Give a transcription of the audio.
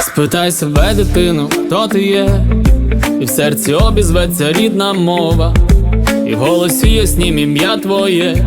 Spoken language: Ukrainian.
Спитай себе, дитину, хто ти є, і в серці обізветься рідна мова, і в голосі яснім ім'я твоє,